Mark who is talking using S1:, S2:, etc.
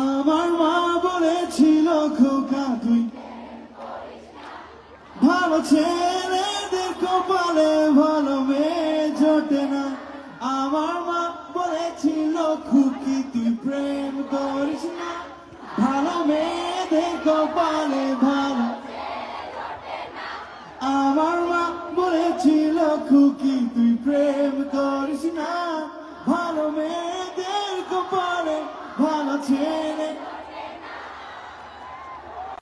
S1: আমার মা বলেছিল, খোকা তুই ভালো ছেলেদের কপালে ভালো মেয়ে জোটে না। আমার মা বলেছিল, খুকি তুই প্রেম করিস না। ভালো মেয়েদের কপালে ভালো আমার মা বলেছিল, খুকি তুই প্রেম করিস না। ভালো মেয়েদের কপালে ভালো ছেলে